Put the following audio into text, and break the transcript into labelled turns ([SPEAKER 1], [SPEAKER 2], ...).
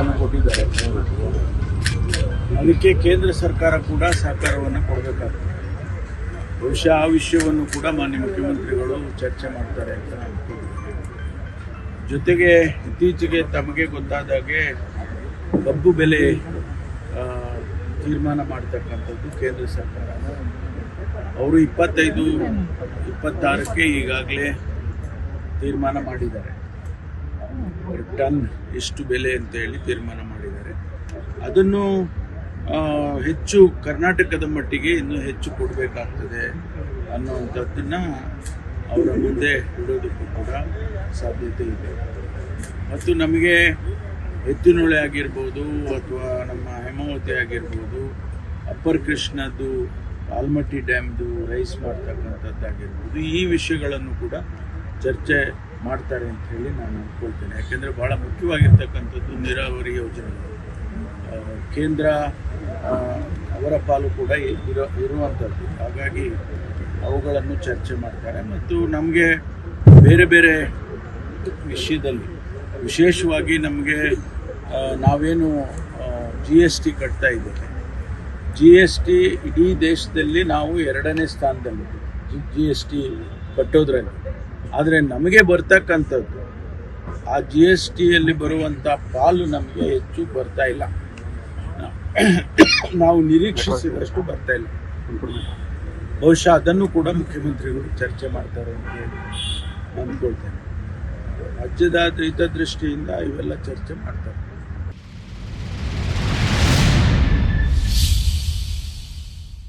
[SPEAKER 1] ತೀರ್ಪನ್ನು ಕೊಟ್ಟಿದ್ದಾರೆ. ಅದಕ್ಕೆ ಕೇಂದ್ರ ಸರ್ಕಾರ ಕೂಡ ಸಹಕಾರವನ್ನು ಕೊಡಬೇಕಾಗ್ತದೆ. ಬಹುಶಃ ಆ ವಿಷಯವನ್ನು ಕೂಡ ಮಾನ್ಯ ಮುಖ್ಯಮಂತ್ರಿಗಳು ಚರ್ಚೆ ಮಾಡ್ತಾರೆ ಅಂತ ನಾನು ಜೊತೆಗೆ ಇತ್ತೀಚೆಗೆ ತಮಗೆ ಗೊತ್ತಾದಾಗೆ ಕಬ್ಬು ಬೆಲೆ ತೀರ್ಮಾನ ಮಾಡ್ತಕ್ಕಂಥದ್ದು ಕೇಂದ್ರ ಸರ್ಕಾರ. ಅವರು ಇಪ್ಪತ್ತೈದು, ಇಪ್ಪತ್ತಾರಕ್ಕೆ ಈಗಾಗಲೇ ತೀರ್ಮಾನ ಮಾಡಿದ್ದಾರೆ. ಟನ್ ಎಷ್ಟು ಬೆಲೆ ಅಂತ ಹೇಳಿ ತೀರ್ಮಾನ ಮಾಡಿದ್ದಾರೆ. ಅದನ್ನು ಹೆಚ್ಚು ಕರ್ನಾಟಕದ ಮಟ್ಟಿಗೆ ಇನ್ನೂ ಹೆಚ್ಚು ಕೊಡಬೇಕಾಗ್ತದೆ ಅನ್ನೋವಂಥದ್ದನ್ನು ಅವರ ಮುಂದೆ ಇಡೋದಕ್ಕೂ ಕೂಡ ಸಾಧ್ಯತೆ ಇದೆ. ಮತ್ತು ನಮಗೆ ಎತ್ತಿನೊಳೆ ಆಗಿರ್ಬೋದು ಅಥವಾ ನಮ್ಮ ಹೇಮಾವತಿ ಆಗಿರ್ಬೋದು, ಅಪ್ಪರ್ ಕೃಷ್ಣದ್ದು, ಆಲ್ಮಟ್ಟಿ ಡ್ಯಾಮ್ದು, ರೈಸ್ ಮಾಡ್ತಕ್ಕಂಥದ್ದಾಗಿರ್ಬೋದು, ಈ ವಿಷಯಗಳನ್ನು ಕೂಡ ಚರ್ಚೆ ಮಾಡ್ತಾರೆ ಅಂತ ಹೇಳಿ ನಾನು ಅಂದ್ಕೊಳ್ತೇನೆ ಯಾಕೆಂದರೆ ಭಾಳ ಮುಖ್ಯವಾಗಿರ್ತಕ್ಕಂಥದ್ದು ನೀರಾವರಿ ಯೋಜನೆ. ಕೇಂದ್ರ ಅವರ ಪಾಲು ಕೂಡ ಇರೋ, ಇರುವಂಥದ್ದು. ಹಾಗಾಗಿ ಅವುಗಳನ್ನು ಚರ್ಚೆ ಮಾಡ್ತಾರೆ. ಮತ್ತು ನಮಗೆ ಬೇರೆ ಬೇರೆ ವಿಷಯದಲ್ಲಿ, ವಿಶೇಷವಾಗಿ ನಮಗೆ ನಾವೇನು ಜಿ ಎಸ್ ಟಿ ಕಟ್ತಾ ಇದ್ದೇವೆ. ಜಿ ಎಸ್ ಟಿ ಇಡೀ ದೇಶದಲ್ಲಿ ನಾವು ಎರಡನೇ ಸ್ಥಾನದಲ್ಲಿದ್ದೀವಿ. ಜಿ ಎಸ್ ಟಿ ಕಟ್ಟೋದ್ರಲ್ಲಿ. ಆದರೆ ನಮಗೆ ಬರ್ತಕ್ಕಂಥದ್ದು ಆ ಜಿ ಎಸ್ ಟಿಯಲ್ಲಿ ಬರುವಂಥ ಪಾಲು ನಮಗೆ ಹೆಚ್ಚು ಬರ್ತಾ ಇಲ್ಲ. ನಾವು ನಿರೀಕ್ಷಿಸಿದಷ್ಟು ಬರ್ತಾ ಇಲ್ಲ. ಬಹುಶಃ ಅದನ್ನು ಕೂಡ ಮುಖ್ಯಮಂತ್ರಿಗಳು ಚರ್ಚೆ ಮಾಡ್ತಾರೆ ಅಂತ ಹೇಳಿ ಅಂದ್ಕೊಳ್ತೇನೆ. ರಾಜ್ಯದ ಹಿತದೃಷ್ಟಿಯಿಂದ ಇವೆಲ್ಲ ಚರ್ಚೆ ಮಾಡ್ತಾರೆ.